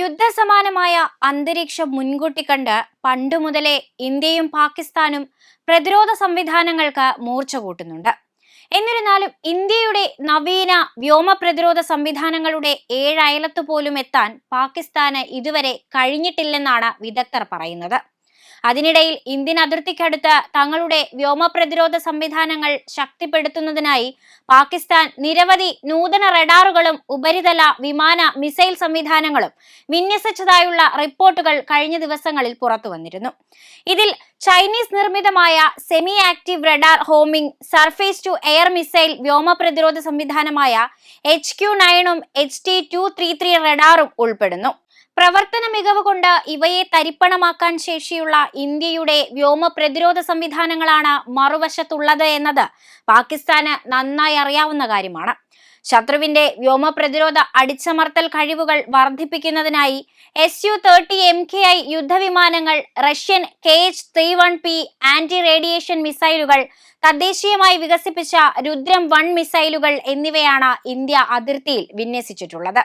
യുദ്ധസമാനമായ അന്തരീക്ഷം മുൻകൂട്ടി കണ്ട് പണ്ടു മുതലേ ഇന്ത്യയും പാകിസ്ഥാനും പ്രതിരോധ സംവിധാനങ്ങൾക്ക് മൂർച്ച കൂട്ടുന്നുണ്ട്. എന്നിരുന്നാലും ഇന്ത്യയുടെ നവീന വ്യോമ പ്രതിരോധ സംവിധാനങ്ങളുടെ ഏഴയലത്ത് പോലും എത്താൻ പാകിസ്ഥാന് ഇതുവരെ കഴിഞ്ഞിട്ടില്ലെന്നാണ് വിദഗ്ധർ പറയുന്നത്. അതിനിടയിൽ ഇന്ത്യൻ അതിർത്തിക്കടുത്ത് തങ്ങളുടെ വ്യോമ പ്രതിരോധ സംവിധാനങ്ങൾ ശക്തിപ്പെടുത്തുന്നതിനായി പാകിസ്ഥാൻ നിരവധി നൂതന റഡാറുകളും ഉപരിതല വിമാന മിസൈൽ സംവിധാനങ്ങളും വിന്യസിച്ചതായുള്ള റിപ്പോർട്ടുകൾ കഴിഞ്ഞ ദിവസങ്ങളിൽ പുറത്തു വന്നിരുന്നു. ഇതിൽ ചൈനീസ് നിർമ്മിതമായ semi active radar homing surface to air missile വ്യോമ പ്രതിരോധ സംവിധാനമായ H Q നയനും H T two three three റഡാറും ഉൾപ്പെടുന്നു. പ്രവർത്തന മികവ് കൊണ്ട് ഇവയെ തരിപ്പണമാക്കാൻ ശേഷിയുള്ള ഇന്ത്യയുടെ വ്യോമ പ്രതിരോധ സംവിധാനങ്ങളാണ് മറുവശത്തുള്ളത് എന്നത് പാകിസ്ഥാന് നന്നായി അറിയാവുന്ന കാര്യമാണ്. ശത്രുവിന്റെ വ്യോമ പ്രതിരോധ അടിച്ചമർത്തൽ കഴിവുകൾ വർദ്ധിപ്പിക്കുന്നതിനായി S U thirty M K I യുദ്ധവിമാനങ്ങൾ Russian K H three one P anti radiation മിസൈലുകൾ തദ്ദേശീയമായി വികസിപ്പിച്ച രുദ്രം വൺ മിസൈലുകൾ എന്നിവയാണ് ഇന്ത്യ അതിർത്തിയിൽ വിന്യസിച്ചിട്ടുള്ളത്.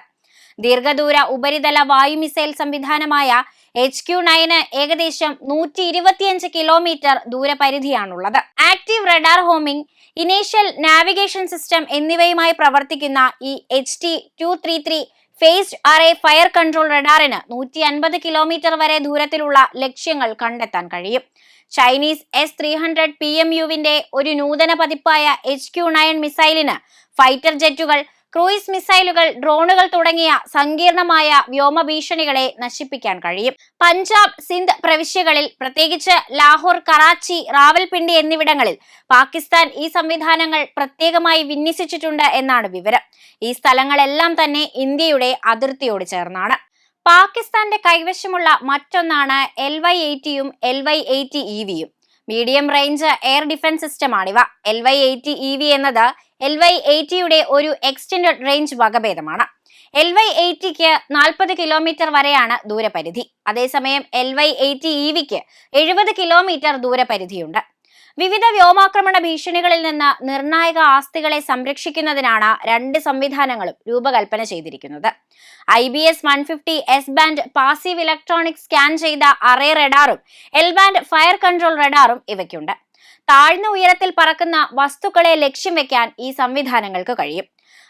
ദീർഘദൂര ഉപരിതല വായു മിസൈൽ സംവിധാനമായ എച്ച് ക്യു നയന് ഏകദേശം നൂറ്റി ഇരുപത്തിയഞ്ച് kilometre ദൂരപരിധിയാണുള്ളത്. Active radar homing initial navigation system എന്നിവയുമായി പ്രവർത്തിക്കുന്ന ഈ H T two three three phased array fire control റഡാറിന് നൂറ്റി അൻപത് കിലോമീറ്റർ വരെ ദൂരത്തിലുള്ള ലക്ഷ്യങ്ങൾ കണ്ടെത്താൻ കഴിയും. Chinese S three hundred P M യുവിന്റെ ഒരു നൂതന പതിപ്പായ എച്ച് ക്യു നയൻ മിസൈലിന് ഫൈറ്റർ ജെറ്റുകൾ ക്രൂയിസ് മിസൈലുകൾ ഡ്രോണുകൾ തുടങ്ങിയ സങ്കീർണമായ വ്യോമ ഭീഷണികളെ നശിപ്പിക്കാൻ കഴിയും. പഞ്ചാബ് സിന്ധ് പ്രവിശ്യകളിൽ പ്രത്യേകിച്ച് ലാഹോർ കറാച്ചി റാവൽപിണ്ടി എന്നിവിടങ്ങളിൽ പാകിസ്ഥാൻ ഈ സംവിധാനങ്ങൾ പ്രത്യേകമായി വിന്യസിച്ചിട്ടുണ്ട് എന്നാണ് വിവരം. ഈ സ്ഥലങ്ങളെല്ലാം തന്നെ ഇന്ത്യയുടെ അതിർത്തിയോട് ചേർന്നാണ്. പാകിസ്ഥാന്റെ കൈവശമുള്ള മറ്റൊന്നാണ് എൽ വൈ എയ്റ്റിയും എൽ വൈ എയ്റ്റി ഇ വിയും medium range air defence സിസ്റ്റമാണിവ. L Y eighty E V എന്നത് എൽ വൈ എയ്റ്റിയുടെ ഒരു എക്സ്റ്റൻഡ് റേഞ്ച് വകഭേദമാണ്. എൽ വൈ എയ്റ്റിക്ക് നാൽപ്പത് കിലോമീറ്റർ വരെയാണ് ദൂരപരിധി. അതേസമയം എൽ വൈ എയ്റ്റി ഇ വിക്ക് എഴുപത് കിലോമീറ്റർ ദൂരപരിധിയുണ്ട്. വിവിധ വ്യോമാക്രമണ ഭീഷണികളിൽ നിന്ന് നിർണായക ആസ്തികളെ സംരക്ഷിക്കുന്നതിനാണ് രണ്ട് സംവിധാനങ്ങളും രൂപകൽപ്പന ചെയ്തിരിക്കുന്നത്. I B S one fifty S band passive electronic scan ചെയ്ത അറേ റഡാറും എൽ ബാൻഡ് ഫയർ കൺട്രോൾ റഡാറും ഇവയ്ക്കുണ്ട്. താഴ്ന്ന ഉയരത്തിൽ പറക്കുന്ന വസ്തുക്കളെ ലക്ഷ്യം വെക്കാൻ ഈ സംവിധാനങ്ങൾക്ക് കഴിയും.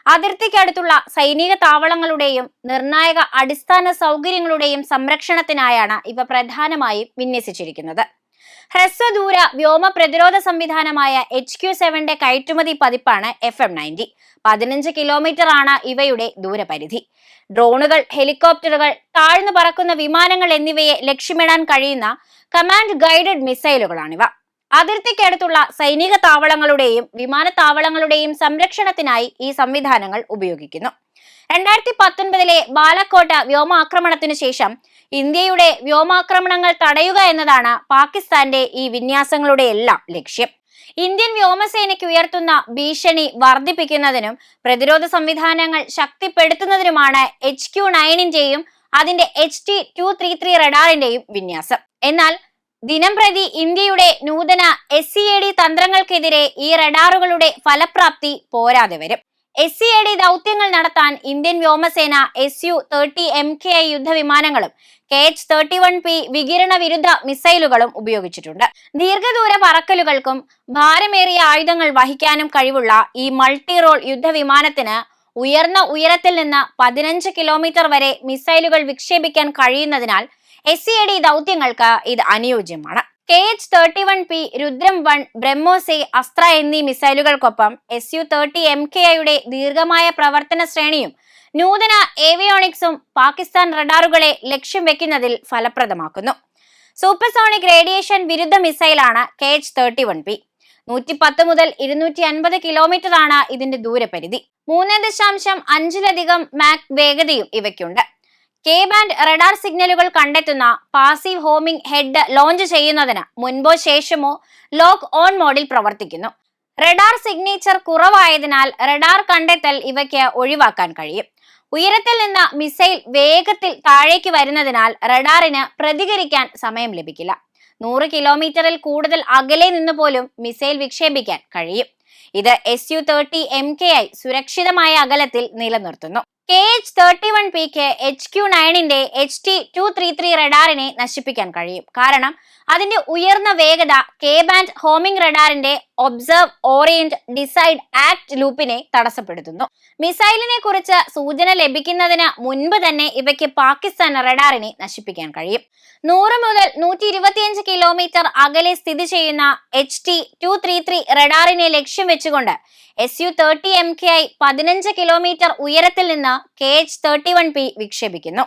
അതിർത്തിക്കടുത്തുള്ള സൈനിക താവളങ്ങളുടെയും നിർണായക അടിസ്ഥാന സൗകര്യങ്ങളുടെയും സംരക്ഷണത്തിനായാണ് ഇവ പ്രധാനമായും വിന്യസിച്ചിരിക്കുന്നത്. ഹ്രസ്വദൂര വ്യോമ പ്രതിരോധ സംവിധാനമായ എച്ച് ക്യു സെവന്റെ കയറ്റുമതി പതിപ്പാണ് എഫ് എം നയന്റി. പതിനഞ്ച് കിലോമീറ്റർ ആണ് ഇവയുടെ ദൂരപരിധി. ഡ്രോണുകൾ ഹെലികോപ്റ്ററുകൾ താഴ്ന്നു പറക്കുന്ന വിമാനങ്ങൾ എന്നിവയെ ലക്ഷ്യമിടാൻ കഴിയുന്ന കമാൻഡ് ഗൈഡഡ് മിസൈലുകളാണിവ. അതിർത്തിക്കടുത്തുള്ള സൈനിക താവളങ്ങളുടെയും വിമാനത്താവളങ്ങളുടെയും സംരക്ഷണത്തിനായി ഈ സംവിധാനങ്ങൾ ഉപയോഗിക്കുന്നു. രണ്ടായിരത്തി പത്തൊൻപതിലെ ബാലക്കോട്ട വ്യോമാക്രമണത്തിനു ശേഷം ഇന്ത്യയുടെ വ്യോമാക്രമണങ്ങൾ തടയുക എന്നതാണ് പാകിസ്ഥാന്റെ ഈ വിന്യാസങ്ങളുടെ എല്ലാം ലക്ഷ്യം. ഇന്ത്യൻ വ്യോമസേനയ്ക്ക് ഉയർത്തുന്ന ഭീഷണി വർദ്ധിപ്പിക്കുന്നതിനും പ്രതിരോധ സംവിധാനങ്ങൾ ശക്തിപ്പെടുത്തുന്നതിനുമാണ് എച്ച് ക്യു നയനിന്റെയും അതിന്റെ H T two three three റഡാറിന്റെയും വിന്യാസം. എന്നാൽ ദിനം പ്രതി ഇന്ത്യയുടെ നൂതന എസ് സി എ ഡി തന്ത്രങ്ങൾക്കെതിരെ ഈ റഡാറുകളുടെ ഫലപ്രാപ്തി പോരാതെ വരും. എസ് സി എ ഡി ദൗത്യങ്ങൾ നടത്താൻ ഇന്ത്യൻ വ്യോമസേന S U thirty M K I യുദ്ധവിമാനങ്ങളും K H thirty one P വികിരണ വിരുദ്ധ മിസൈലുകളും ഉപയോഗിച്ചിട്ടുണ്ട്. ദീർഘദൂര പറക്കലുകൾക്കും ഭാരമേറിയ ആയുധങ്ങൾ വഹിക്കാനും കഴിവുള്ള ഈ മൾട്ടി റോൾ യുദ്ധവിമാനത്തിന് ഉയർന്ന ഉയരത്തിൽ നിന്ന് പതിനഞ്ച് കിലോമീറ്റർ വരെ മിസൈലുകൾ വിക്ഷേപിക്കാൻ കഴിയുന്നതിനാൽ എസ് സി ഐ ഡി ദൗത്യങ്ങൾക്ക് ഇത് അനുയോജ്യമാണ്. K H thirty one P Rudram one ബ്രഹ്മോസെ Astra എന്നീ മിസൈലുകൾക്കൊപ്പം S U thirty M K ഐയുടെ ദീർഘമായ പ്രവർത്തന ശ്രേണിയും നൂതന ഏവിയോണിക്സും പാകിസ്ഥാൻ റഡാറുകളെ ലക്ഷ്യം വെക്കുന്നതിൽ ഫലപ്രദമാക്കുന്നു. സൂപ്പർസോണിക് റേഡിയേഷൻ വിരുദ്ധ മിസൈലാണ് K H thirty one P നൂറ്റി പത്ത് മുതൽ ഇരുന്നൂറ്റി അൻപത് കിലോമീറ്റർ ആണ് ഇതിന്റെ ദൂരപരിധി. മൂന്ന് ദശാംശം അഞ്ചിലധികം മാക് വേഗതയും ഇവയ്ക്കുണ്ട്. കെ ബാൻഡ് റഡാർ സിഗ്നലുകൾ കണ്ടെത്തുന്ന പാസീവ് ഹോമിംഗ് ഹെഡ് ലോഞ്ച് ചെയ്യുന്നതിന് മുൻപോ ശേഷമോ ലോക്ക് ഓൺ മോഡിൽ പ്രവർത്തിക്കുന്നു. റഡാർ സിഗ്നേച്ചർ കുറവായതിനാൽ റഡാർ കണ്ടെത്തൽ ഇവയ്ക്ക് ഒഴിവാക്കാൻ കഴിയും. ഉയരത്തിൽ നിന്ന് മിസൈൽ വേഗത്തിൽ താഴേക്ക് വരുന്നതിനാൽ റഡാറിന് പ്രതികരിക്കാൻ സമയം ലഭിക്കില്ല. നൂറ് കിലോമീറ്ററിൽ കൂടുതൽ അകലെ നിന്ന് പോലും മിസൈൽ വിക്ഷേപിക്കാൻ കഴിയും. ഇത് S U thirty M K I സുരക്ഷിതമായ അകലത്തിൽ നിലനിർത്തുന്നു. കെ എച്ച് തേർട്ടി വൺ പിക്ക് H Q നയനിന്റെ H T two three three റഡാറിനെ നശിപ്പിക്കാൻ കഴിയും. കാരണം അതിന്റെ ഉയർന്ന വേഗത കെ ബാൻഡ് ഹോമിംഗ് റഡാറിന്റെ ഒബ്സർവ് ഓറിയന്റ് ഡിസൈഡ് ആക്ട് ലൂപ്പിനെ തടസ്സപ്പെടുത്തുന്നു. മിസൈലിനെ കുറിച്ച് സൂചന ലഭിക്കുന്നതിന് മുൻപ് തന്നെ ഇവയ്ക്ക് പാകിസ്ഥാൻ റഡാറിനെ നശിപ്പിക്കാൻ കഴിയും. നൂറ് മുതൽ നൂറ്റി ഇരുപത്തിയഞ്ച് കിലോമീറ്റർ അകലെ സ്ഥിതി ചെയ്യുന്ന H T two three three റഡാറിനെ ലക്ഷ്യം വെച്ചുകൊണ്ട് S U thirty M K I പതിനഞ്ച് കിലോമീറ്റർ ഉയരത്തിൽ നിന്ന് K H thirty one P വിക്ഷേപിക്കുന്നു.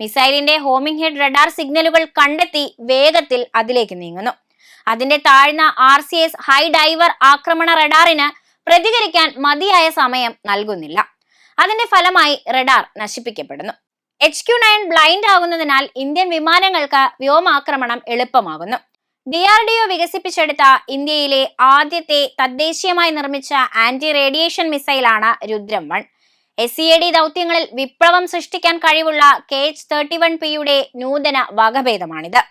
മിസൈലിന്റെ ഹോമിംഗ് ഹെഡ് റഡാർ സിഗ്നലുകൾ കണ്ടെത്തി വേഗത്തിൽ അതിലേക്ക് നീങ്ങുന്നു. അതിന്റെ താഴ്ന്ന R C S high diver ആക്രമണ റഡാറിന് പ്രതികരിക്കാൻ മതിയായ സമയം നൽകുന്നില്ല. അതിന്റെ ഫലമായി റഡാർ നശിപ്പിക്കപ്പെടുന്നു. എച്ച് ക്യു നയൻ ബ്ലൈൻഡ് ആകുന്നതിനാൽ ഇന്ത്യൻ വിമാനങ്ങൾക്ക് വ്യോമാക്രമണം എളുപ്പമാകുന്നു. ഡി ആർ ഡി ഒ വികസിപ്പിച്ചെടുത്ത ഇന്ത്യയിലെ ആദ്യത്തെ തദ്ദേശീയമായി നിർമ്മിച്ച anti radiation മിസൈലാണ് Rudram one. S C A D ദൗത്യങ്ങളിൽ വിപ്ലവം സൃഷ്ടിക്കാൻ കഴിവുള്ള കെ എച്ച് തേർട്ടി വൺ പിയുടെ നൂതന വകഭേദമാണിത്.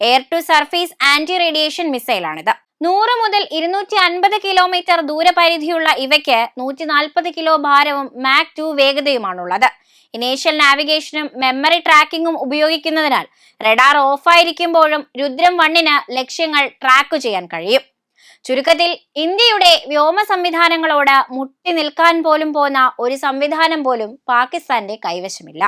Air to surface anti radiation മിസൈലാണിത് നൂറ് മുതൽ ഇരുന്നൂറ്റി അൻപത് കിലോമീറ്റർ ദൂരപരിധിയുള്ള ഇവയ്ക്ക് നൂറ്റി നാൽപ്പത് കിലോ ഭാരവും മാക് ടു വേഗതയുമാണുള്ളത്. ഇനേഷ്യൽ നാവിഗേഷനും മെമ്മറി ട്രാക്കിങ്ങും ഉപയോഗിക്കുന്നതിനാൽ റഡാർ ഓഫായിരിക്കുമ്പോഴും രുദ്രം വണ്ണിന് ലക്ഷ്യങ്ങൾ ട്രാക്ക് ചെയ്യാൻ കഴിയും. ചുരുക്കത്തിൽ ഇന്ത്യയുടെ വ്യോമ സംവിധാനങ്ങളോട് മുട്ടി നിൽക്കാൻ പോലും പോന്ന ഒരു സംവിധാനം പോലും പാകിസ്ഥാന്റെ കൈവശമില്ല.